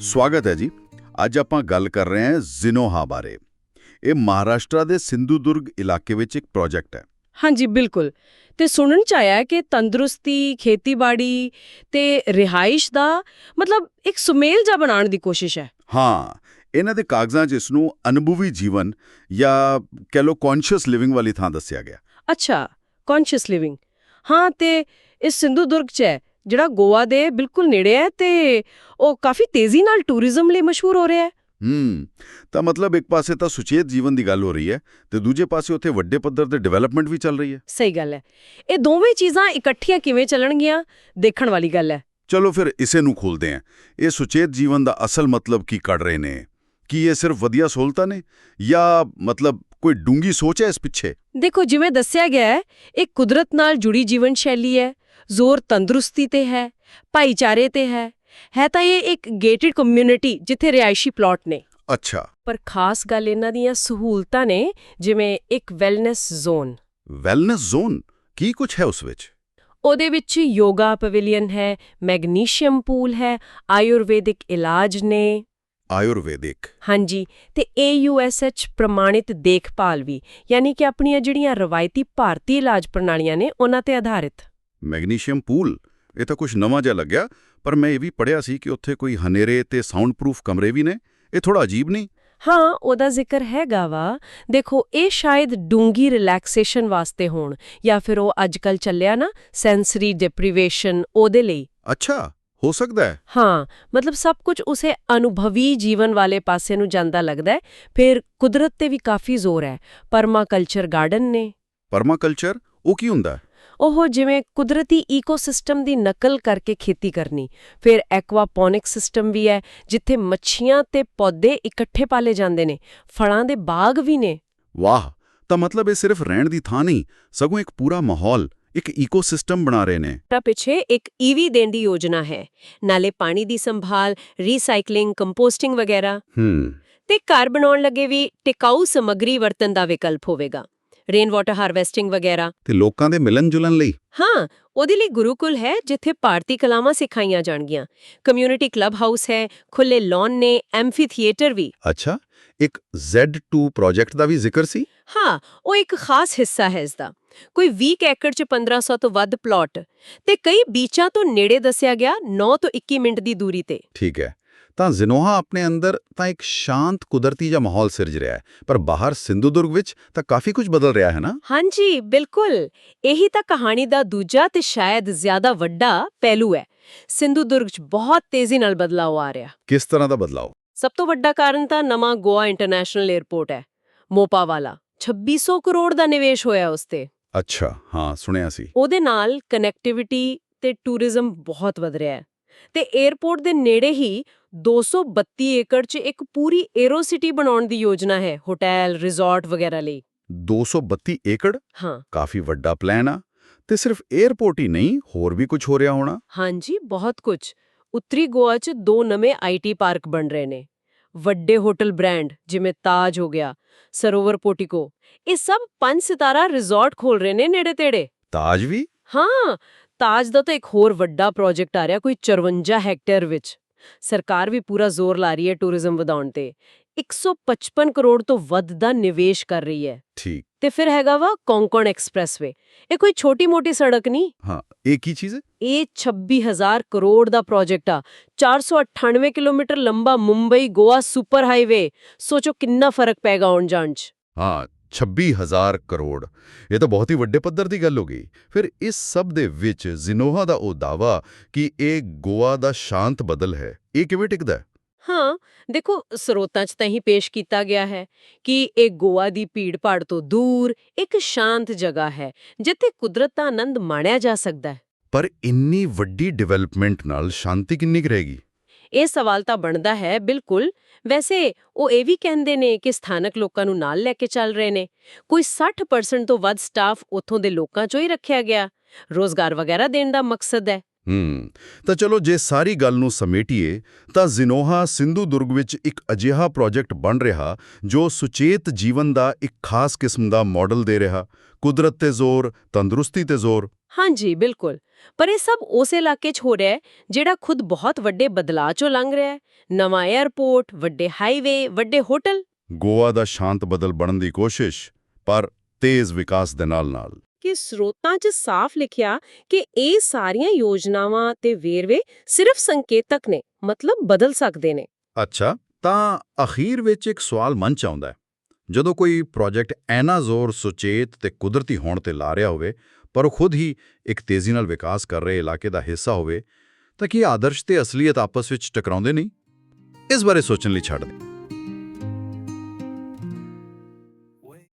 ਸਵਾਗਤ ਹੈ ਜੀ। ਅੱਜ ਆਪਾਂ ਗੱਲ ਕਰ ਰਹੇ ਹਾਂ ਜ਼ਿਨੋਹਾ ਬਾਰੇ। ਇਹ ਮਹਾਰਾਸ਼ਟਰ ਦੇ ਸਿੰਧੂਦੁਰਗ ਇਲਾਕੇ ਵਿੱਚ ਇੱਕ ਪ੍ਰੋਜੈਕਟ ਹੈ। ਹਾਂਜੀ ਬਿਲਕੁਲ। ਤੇ ਸੁਣਨ ਚ ਆਇਆ ਹੈ ਕਿ ਤੰਦਰੁਸਤੀ ਖੇਤੀਬਾੜੀ ਤੇ ਰਿਹਾਇਸ਼ ਦਾ ਮਤਲਬ ਇੱਕ ਸੁਮੇਲ ਜਾ ਬਣਾਉਣ ਦੀ ਕੋਸ਼ਿਸ਼ ਹੈ। ਹਾਂ ਇਹਨਾਂ ਦੇ ਕਾਗਜ਼ਾਂ 'ਚ ਇਸ ਨੂੰ ਅਨੁਭਵੀ ਜੀਵਨ ਜਾਂ ਕਹਿ ਲਓ ਕੌਨਸ਼ੀਅਸ ਲਿਵਿੰਗ ਵਾਲੀ ਥਾਂ ਦੱਸਿਆ ਗਿਆ। ਅੱਛਾ ਕੌਨਸ਼ੀਅਸ ਲਿਵਿੰਗ ਹਾਂ ਤੇ ਇਸ ਸਿੰਧੂਦੁਰਗ ਚ ਹੈ। ਜਿਹੜਾ ਗੋਆ ਦੇ ਬਿਲਕੁਲ ਨੇੜੇ ਹੈ ਤੇ ਉਹ ਕਾਫੀ ਤੇਜ਼ੀ ਨਾਲ ਟੂਰਿਜ਼ਮ ਲਈ ਮਸ਼ਹੂਰ ਹੋ ਰਿਹਾ ਹੈ। ਹੂੰ ਤਾਂ ਮਤਲਬ ਇੱਕ ਪਾਸੇ ਤਾਂ ਸੁਚੇਤ ਜੀਵਨ ਦੀ ਗੱਲ ਹੋ ਰਹੀ ਹੈ ਤੇ ਦੂਜੇ ਪਾਸੇ ਉੱਥੇ ਵੱਡੇ ਪੱਧਰ ਤੇ ਡਿਵੈਲਪਮੈਂਟ ਵੀ ਚੱਲ ਰਹੀ ਹੈ। ਸਹੀ ਗੱਲ ਹੈ। ਇਹ ਦੋਵੇਂ ਚੀਜ਼ਾਂ ਇਕੱਠੀਆਂ ਕਿਵੇਂ ਚੱਲਣਗੀਆਂ ਦੇਖਣ ਵਾਲੀ ਗੱਲ ਹੈ। ਚਲੋ ਫਿਰ ਇਸੇ ਨੂੰ ਖੋਲਦੇ ਹਾਂ। ਇਹ ਸੁਚੇਤ ਜੀਵਨ ਦਾ ਅਸਲ ਮਤਲਬ ਕੀ ਕੱਢ ਰਹੇ ਨੇ? ਕੀ ਇਹ ਸਿਰਫ ਵਧੀਆ ਸਹੂਲਤਾਂ ਨੇ ਜਾਂ ਮਤਲਬ ਕੋਈ ਡੂੰਗੀ ਸੋਚ ਹੈ ਇਸ ਪਿੱਛੇ? ਦੇਖੋ ਜਿਵੇਂ ਦੱਸਿਆ ਗਿਆ ਹੈ ਇਹ ਕੁਦਰਤ ਨਾਲ ਜੁੜੀ ਜੀਵਨ ਸ਼ੈਲੀ ਹੈ। ਜ਼ੋਰ ਤੰਦਰੁਸਤੀ ਤੇ ਹੈ ਭਾਈਚਾਰੇ ਤੇ ਹੈ। ਹੈ ਤਾਂ ਇਹ ਇੱਕ ਗੇਟਡ ਕਮਿਊਨਿਟੀ ਜਿੱਥੇ ਰਿਹਾਇਸ਼ੀ ਪਲਾਟ ਨੇ। ਅੱਛਾ। ਪਰ ਖਾਸ ਗੱਲ ਇਹਨਾਂ ਦੀਆਂ ਸਹੂਲਤਾਂ ਨੇ ਜਿਵੇਂ ਇੱਕ ਵੈਲਨੈਸ ਜ਼ੋਨ ਵੈਲਨੈਸ ਜ਼ੋਨ ਕੀ ਕੁਝ ਹੈ ਉਸ ਵਿੱਚ? ਉਹਦੇ ਵਿੱਚ ਯੋਗਾ ਪਵੇਲੀਅਨ ਹੈ ਮੈਗਨੀਸ਼ੀਅਮ ਪੂਲ ਹੈ ਆਯੁਰਵੈਦਿਕ ਇਲਾਜ ਨੇ। ਆਯੁਰਵੈਦਿਕ। ਹਾਂਜੀ ਤੇ AUSH ਪ੍ਰਮਾਣਿਤ ਦੇਖਭਾਲ ਵੀ ਯਾਨੀ ਕਿ ਆਪਣੀਆਂ ਜਿਹੜੀਆਂ ਰਵਾਇਤੀ ਭਾਰਤੀ ਇਲਾਜ ਪ੍ਰਣਾਲੀਆਂ ਨੇ ਉਹਨਾਂ ਤੇ ਆਧਾਰਿਤ। Magnesium pool? ਇਹ ਤਾਂ ਕੁਝ ਨਵਾਂ ਜਿਹਾ ਲੱਗਿਆ ਪਰ ਮੈਂ ਇਹ ਵੀ ਪੜਿਆ ਸੀ ਕਿ ਉੱਥੇ ਕੋਈ ਹਨੇਰੇ ਤੇ ਸਾਊਂਡ ਪ੍ਰੂਫ ਕਮਰੇ ਵੀ ਨੇ। ਇਹ ਥੋੜਾ ਅਜੀਬ ਨਹੀਂ? ਹਾਂ ਉਹਦਾ ਜ਼ਿਕਰ ਹੈਗਾ ਵਾ। ਦੇਖੋ ਇਹ ਸ਼ਾਇਦ ਡੂੰਗੀ ਰਿਲੈਕਸੇਸ਼ਨ ਵਾਸਤੇ ਹੋਣ ਜਾਂ ਫਿਰ ਉਹ ਅੱਜਕੱਲ ਚੱਲਿਆ ਨਾ ਸੈਂਸਰੀ ਡਿਪਰੀਵੇਸ਼ਨ ਉਹਦੇ ਲਈ। ਅੱਛਾ ਹੋ ਸਕਦਾ ਹੈ। ਹਾਂ ਮਤਲਬ ਸਭ ਕੁਝ ਉਸੇ ਅਨੁਭਵੀ ਜੀਵਨ ਵਾਲੇ ਪਾਸੇ ਨੂੰ ਜਾਂਦਾ ਲੱਗਦਾ ਹੈ। ਫਿਰ ਕੁਦਰਤ ਤੇ ਵੀ ਕਾਫੀ ਜ਼ੋਰ ਹੈ। ਪਰਮਾਕਲਚਰ ਗਾਰਡਨ ਨੇ। ਪਰਮਾਕਲਚਰ? ਉਹ ਕੀ ਹੁੰਦਾ? ਉਹ ਜਿਵੇਂ ਕੁਦਰਤੀ ਈਕੋਸਿਸਟਮ ਦੀ ਨਕਲ ਕਰਕੇ ਖੇਤੀ ਕਰਨੀ। ਫਿਰ ਐਕਵਾਪੋਨਿਕ ਸਿਸਟਮ ਵੀ ਹੈ ਜਿੱਥੇ ਮੱਛੀਆਂ ਤੇ ਪੌਦੇ ਇਕੱਠੇ ਪਾਲੇ ਜਾਂਦੇ ਨੇ ਫਲਾਂ ਦੇ ਬਾਗ ਵੀ ਨੇ। ਵਾਹ! ਤਾਂ ਮਤਲਬ ਇਹ ਸਿਰਫ ਰਹਿਣ ਦੀ ਥਾਂ ਨਹੀਂ ਸਗੋਂ ਇੱਕ ਪੂਰਾ ਮਾਹੌਲ ਇੱਕ ਈਕੋਸਿਸਟਮ ਬਣਾ ਰਹੇ ਨੇ। ਤਾਂ ਪਿੱਛੇ ਇੱਕ ਈਵੀ ਦੇਣ ਦੀ ਯੋਜਨਾ ਹੈ। ਨਾਲੇ ਪਾਣੀ ਦੀ ਸੰਭਾਲ ਰੀਸਾਈਕਲਿੰਗ ਕੰਪੋਸਟਿੰਗ ਵਗੈਰਾ। ਹੂੰ। ਤੇ ਘਰ ਬਣਾਉਣ ਲੱਗੇ ਵੀ ਟਿਕਾਊ ਸਮੱਗਰੀ ਵਰਤਨ ਦਾ ਵਿਕਲਪ ਹੋਵੇਗਾ। ਰੇਨ ਵਾਟਰ ਹਾਰਵੈਸਟਿੰਗ ਵਗੈਰਾ। ਤੇ ਲੋਕਾਂ ਦੇ ਮਿਲਣ ਜੁਲਣ ਲਈ। ਹਾਂ ਉਹਦੇ ਲਈ ਗੁਰੂਕੁਲ ਹੈ ਜਿੱਥੇ ਭਾਰਤੀ ਕਲਾਵਾਂ ਸਿਖਾਈਆਂ ਜਾਣਗੀਆਂ। ਕਮਿਊਨਿਟੀ ਕਲੱਬ ਹਾਊਸ ਹੈ ਖੁੱਲੇ ਲੌਨ ਨੇ ਐਂਫੀ ਥੀਏਟਰ ਵੀ। ਅੱਛਾ ਇੱਕ Z2 ਪ੍ਰੋਜੈਕਟ ਦਾ ਵੀ ਜ਼ਿਕਰ ਸੀ? ਹਾਂ ਉਹ ਇੱਕ ਖਾਸ ਹਿੱਸਾ ਹੈ ਇਸ ਦਾ ਕੋਈ 20 ਏਕੜ ਚ 1500 ਤੋਂ ਵੱਧ ਪਲਾਟ ਤੇ ਕਈ ਬੀਚਾਂ ਤੋਂ ਨੇੜੇ ਦੱਸਿਆ ਗਿਆ 9 ਤੋਂ 21 ਮਿੰਟ ਦੀ ਦੂਰੀ ਤੇ। ਠੀਕ ਹੈ। ਤਾਂ ਜ਼ਿਨੋਹਾ ਆਪਣੇ ਅੰਦਰ ਤਾਂ ਇੱਕ ਸ਼ਾਂਤ ਕੁਦਰਤੀ ਜਿਹਾ ਮਾਹੌਲ ਸਿਰਜ ਰਿਹਾ ਹੈ। ਪਰ ਬਾਹਰ ਸਿੰਧੂਦੁਰਗ ਵਿੱਚ ਤਾਂ ਕਾਫੀ ਕੁਝ ਬਦਲ ਰਿਹਾ ਹੈ ਨਾ? ਹਾਂਜੀ ਬਿਲਕੁਲ। ਇਹੀ ਤਾਂ ਕਹਾਣੀ ਦਾ ਦੂਜਾ ਤੇ ਸ਼ਾਇਦ ਜ਼ਿਆਦਾ ਵੱਡਾ ਪਹਿਲੂ ਹੈ। ਸਿੰਧੂਦੁਰਗ 'ਚ ਬਹੁਤ ਤੇਜ਼ੀ ਨਾਲ ਬਦਲਾਅ ਆ ਰਿਹਾ। ਕਿਸ ਤਰ੍ਹਾਂ ਦਾ ਬਦਲਾਅ ਸਭ ਤੋਂ ਵੱਡਾ ਕਾਰਨ ਤਾਂ ਨਵਾਂ ਗੋਆ ਇੰਟਰਨੈਸ਼ਨਲ 에ਅਰਪੋਰਟ ਹੈ ਮੋਪਾ ਵਾਲਾ। 2600 ਕਰੋੜ ਦਾ ਨਿਵੇਸ਼ ਹੋਇਆ ਉਸ ਤੇ। ਅੱਛਾ ਹਾਂ ਸੁਣਿਆ ਸੀ। ਉਹਦੇ ਨਾਲ ਕਨੈਕਟੀਵਿਟੀ ਤੇ ਟੂਰਿਜ਼ਮ ਬਹੁਤ ਵਧ ਰਿਹਾ ਹੈ। ਤੇ 에어ਪੋਰਟ ਦੇ ਨੇੜੇ ਹੀ 232 ਏਕੜ 'ਚ ਇੱਕ ਪੂਰੀ 에ਰੋ ਸਿਟੀ ਬਣਾਉਣ ਦੀ ਯੋਜਨਾ ਹੈ ਹੋਟਲ ਰਿਜ਼ੋਰਟ ਵਗੈਰਾ ਲਈ। 232 ਏਕੜ? ਹਾਂ। ਕਾਫੀ ਵੱਡਾ ਪਲਾਨ ਆ। ਤੇ ਸਿਰਫ 에어ਪੋਰਟ ਹੀ ਨਹੀਂ ਹੋਰ ਵੀ ਕੁਝ ਹੋ ਰਿਹਾ ਹੋਣਾ? ਹਾਂਜੀ ਬਹੁਤ ਕੁਝ। ਉੱਤਰੀ ਗੋਆ 'ਚ ਦੋ ਨਵੇਂ ਆਈਟੀ ਪਾਰਕ ਬਣ ਰਹੇ ਨੇ। ਵੱਡੇ ਹੋਟਲ ਬ੍ਰਾਂਡ ਜਿਵੇਂ ਤਾਜ ਹੋ ਗਿਆ ਸਰੋਵਰ ਪੋਟਿਕੋ। ਇਹ ਸਭ ਪੰਜ ਸਿਤਾਰਾ ਰਿਜ਼ੋਰਟ ਖੋਲ ਰਹੇ ਨੇ ਨੇੜੇ ਤੇੜੇ। ਤਾਜ ਵੀ? ਹਾਂ ਤਾਜ ਦਾ ਤਾਂ ਇੱਕ ਹੋਰ ਵੱਡਾ ਪ੍ਰੋਜੈਕਟ ਆ ਰਿਹਾ ਕੋਈ 54 ਹੈਕਟੇਅਰ ਵਿੱਚ। ਸਰਕਾਰ ਵੀ ਪੂਰਾ ਜ਼ੋਰ ਲਾ ਰਹੀ ਹੈ ਟੂਰਿਜ਼ਮ ਵਧਾਉਣ ਤੇ। 155 ਕਰੋੜ ਤੋਂ ਵੱਧ ਦਾ ਨਿਵੇਸ਼ ਕਰ ਰਹੀ ਹੈ। ਠੀਕ। ਤੇ ਫਿਰ ਹੈਗਾ ਵਾ ਕੋਂਕਣ ਐਕਸਪ੍ਰੈਸਵੇ ਇਹ ਕੋਈ ਛੋਟੀ-ਮੋਟੀ ਸੜਕ ਨਹੀਂ। ਹਾਂ ਇਹ ਕੀ ਚੀਜ਼ ਹੈ? ਇਹ 26000 ਕਰੋੜ ਦਾ ਪ੍ਰੋਜੈਕਟ ਆ। 498 ਕਿਲੋਮੀਟਰ ਲੰਬਾ ਮੁੰਬਈ ਗੋਆ ਸੁਪਰ ਹਾਈਵੇ। ਸੋਚੋ ਕਿੰਨਾ ਫ਼ਰਕ ਪੈਗਾ ਆਉਣ ਜਾਣ 'ਚ। ਹਾਂ 26000 ਕਰੋੜ। ਇਹ ਤਾਂ ਬਹੁਤ ਹੀ ਵੱਡੇ ਪੱਧਰ ਦੀ ਗੱਲ ਹੋ ਗਈ। ਫਿਰ ਇਸ ਸਭ ਦੇ ਵਿੱਚ ਜ਼ਿਨੋਹਾ ਦਾ ਉਹ ਦਾਵਾ ਕਿ ਇਹ ਗੋਆ ਦਾ ਸ਼ਾਂਤ ਬਦਲ ਹੈ ਇਹ ਕਿਵੇਂ ਟਿਕਦਾ ਹੈ? ਹਾਂ ਦੇਖੋ ਸਰੋਤਾਂ 'ਚ ਤਾਂ ਹੀ ਪੇਸ਼ ਕੀਤਾ ਗਿਆ ਹੈ ਕਿ ਇਹ ਗੋਆ ਦੀ ਭੀੜ-ਭਾੜ ਤੋਂ ਦੂਰ ਇੱਕ ਸ਼ਾਂਤ ਜਗ੍ਹਾ ਹੈ ਜਿੱਥੇ ਕੁਦਰਤ ਦਾ ਆਨੰਦ ਮਾਣਿਆ ਜਾ ਸਕਦਾ ਹੈ। ਪਰ ਇੰਨੀ ਵੱਡੀ ਡਿਵੈਲਪਮੈਂਟ ਨਾਲ ਸ਼ਾਂਤੀ ਕਿੰਨੀ ਰਹੇਗੀ ਇਹ ਸਵਾਲ ਤਾਂ ਬਣਦਾ ਹੈ, ਬਿਲਕੁਲ। ਵੈਸੇ ਉਹ ਇਹ ਵੀ ਕਹਿੰਦੇ ਨੇ ਕਿ ਸਥਾਨਕ ਲੋਕਾਂ ਨੂੰ ਨਾਲ ਲੈ ਕੇ ਚੱਲ ਰਹੇ ਨੇ। ਕੋਈ 60% ਤੋਂ ਵੱਧ ਸਟਾਫ ਉੱਥੋਂ ਦੇ ਲੋਕਾਂ 'ਚੋਂ ਹੀ ਰੱਖਿਆ ਗਿਆ। ਰੋਜ਼ਗਾਰ ਵਗੈਰਾ ਦੇਣ ਦਾ ਮਕਸਦ ਹੈ। ਹੂੰ। ਤਾਂ ਚਲੋ ਜੇ ਸਾਰੀ ਗੱਲ ਨੂੰ ਸਮੇਟੀਏ ਤਾਂ ਜ਼ਿਨੋਹਾ ਸਿੰਧੂ ਦੁਰਗ ਵਿੱਚ ਇੱਕ ਅਜਿਹਾ ਪ੍ਰੋਜੈਕਟ ਬਣ ਰਿਹਾ ਜੋ ਸੁਚੇਤ ਜੀਵਨ ਦਾ ਇੱਕ ਖਾਸ ਕਿਸਮ ਦਾ ਮਾਡਲ ਦੇ ਰਿਹਾ। ਕੁਦਰਤ ਤੇ ਜ਼ੋਰ ਤੰਦਰੁਸਤੀ ਤੇ ਜ਼ੋਰ। ਹਾਂਜੀ ਬਿਲਕੁਲ। ਪਰ ਇਹ ਸਭ ਉਸ ਇਲਾਕੇ 'ਚ ਹੋ ਰਿਹਾ ਹੈ ਜਿਹੜਾ ਖੁਦ ਬਹੁਤ ਵੱਡੇ ਬਦਲਾਅ 'ਚੋਂ ਲੰਘ ਰਿਹਾ ਹੈ। ਨਵਾਂ 에ਅਰਪੋਰਟ ਵੱਡੇ ਹਾਈਵੇ ਵੱਡੇ ਹੋਟਲ ਗੋਆ ਦਾ ਸ਼ਾਂਤ ਬਦਲ ਬਣਨ ਦੀ ਕੋਸ਼ਿਸ਼ ਪਰ ਤੇਜ਼ ਵਿਕਾਸ ਦੇ ਨਾਲ-ਨਾਲ। ਕਿ ਸਰੋਤਾਂ 'ਚ ਸਾਫ਼ ਲਿਖਿਆ ਕਿ ਇਹ ਸਾਰੀਆਂ ਯੋਜਨਾਵਾਂ ਤੇ ਵੇਰਵੇ ਸਿਰਫ ਸੰਕੇਤਕ ਨੇ, ਮਤਲਬ ਬਦਲ ਸਕਦੇ ਨੇ। ਅੱਛਾ, ਤਾਂ ਅਖੀਰ ਵਿੱਚ ਇੱਕ ਸਵਾਲ ਮਨ ਚ ਆਉਂਦਾ ਹੈ। ਜਦੋਂ ਕੋਈ ਪ੍ਰੋਜੈਕਟ ਐਨਾ ਜ਼ੋਰ, ਸੁਚੇਤ ਤੇ ਕੁਦਰਤੀ ਹੋਣ ਤੇ ਲਾ ਰਿਹਾ ਹੋਵੇ, ਪਰ ਉਹ ਖੁਦ ਹੀ ਇੱਕ ਤੇਜ਼ੀ ਨਾਲ ਵਿਕਾਸ ਕਰ ਰਹੇ ਇਲਾਕੇ ਦਾ ਹਿੱਸਾ ਹੋਵੇ, ਤਾਂ ਕੀ ਆਦਰਸ਼ ਤੇ ਅਸਲੀਅਤ ਆਪਸ ਵਿੱਚ ਟਕਰਾਉਂਦੇ ਨਹੀਂ? ਇਸ ਬਾਰੇ ਸੋਚਣ ਲਈ ਛੱਡ ਦੇ।